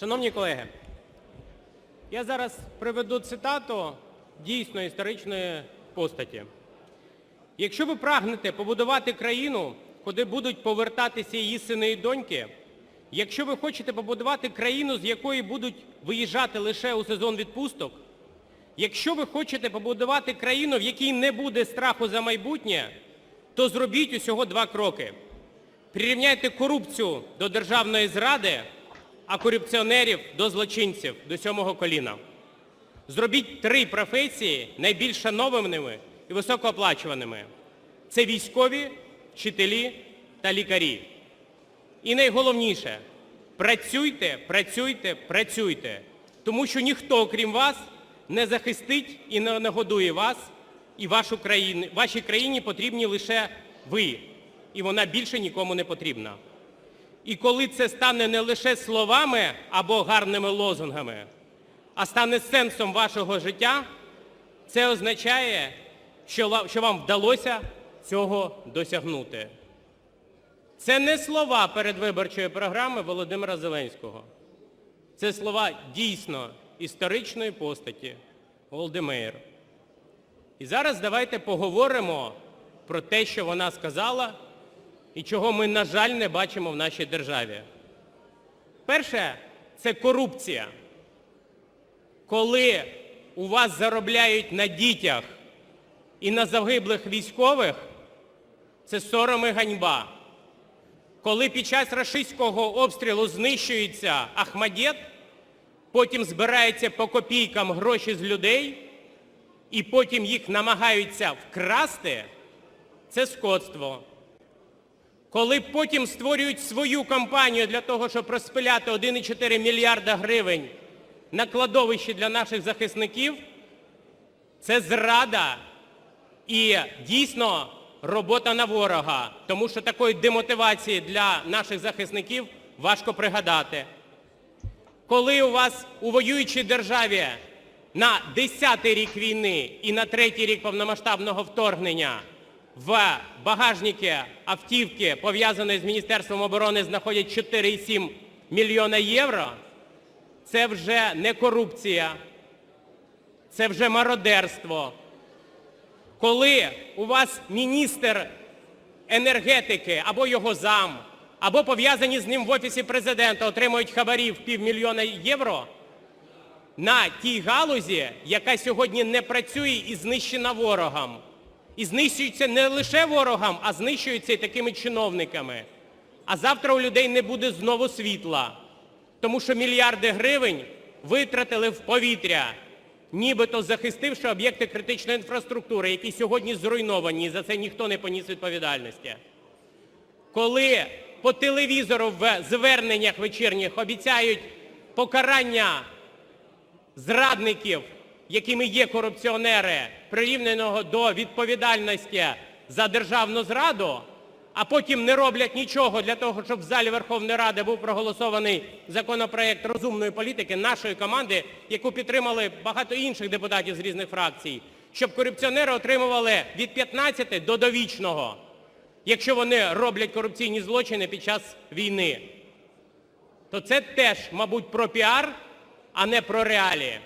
Шановні колеги, я зараз приведу цитату дійсно історичної постаті. Якщо ви прагнете побудувати країну, куди будуть повертатися її сини і доньки, якщо ви хочете побудувати країну, з якої будуть виїжджати лише у сезон відпусток, якщо ви хочете побудувати країну, в якій не буде страху за майбутнє, то зробіть усього два кроки. Прирівняйте корупцію до державної зради, а корупціонерів до злочинців, до сьомого коліна. Зробіть три професії найбільш шанованими і високооплачуваними. Це військові, вчителі та лікарі. І найголовніше – працюйте, працюйте, працюйте, тому що ніхто, окрім вас, не захистить і не нагодує вас, і вашу країну. Вашій країні потрібні лише ви, і вона більше нікому не потрібна. І коли це стане не лише словами або гарними лозунгами, а стане сенсом вашого життя, це означає, що вам вдалося цього досягнути. Це не слова передвиборчої програми Володимира Зеленського. Це слова дійсно історичної постаті Володимир. І зараз давайте поговоримо про те, що вона сказала і чого ми, на жаль, не бачимо в нашій державі. Перше – це корупція. Коли у вас заробляють на дітях і на загиблих військових, це сором і ганьба. Коли під час рашистського обстрілу знищується Ахмадєт, потім збираються по копійкам гроші з людей, і потім їх намагаються вкрасти, це скотство. Коли потім створюють свою компанію для того, щоб розпиляти 1,4 мільярда гривень на кладовищі для наших захисників, це зрада і дійсно робота на ворога, тому що такої демотивації для наших захисників важко пригадати. Коли у вас у воюючій державі на 10-й рік війни і на третій рік повномасштабного вторгнення в багажнику автівки, пов'язаної з Міністерством оборони, знаходять 4,7 мільйона євро, це вже не корупція, це вже мародерство. Коли у вас міністр енергетики або його зам, або пов'язані з ним в Офісі Президента отримують хабарів півмільйона євро на тій галузі, яка сьогодні не працює і знищена ворогом. І знищується не лише ворогом, а знищується і такими чиновниками. А завтра у людей не буде знову світла, тому що мільярди гривень витратили в повітря, нібито захистивши об'єкти критичної інфраструктури, які сьогодні зруйновані, і за це ніхто не поніс відповідальності. Коли по телевізору в зверненнях вечірніх обіцяють покарання зрадників, якими є корупціонери, прирівняного до відповідальності за державну зраду, а потім не роблять нічого для того, щоб в залі Верховної Ради був проголосований законопроект розумної політики нашої команди, яку підтримали багато інших депутатів з різних фракцій, щоб корупціонери отримували від 15 до довічного, якщо вони роблять корупційні злочини під час війни. То це теж, мабуть, про піар, а не про реалії.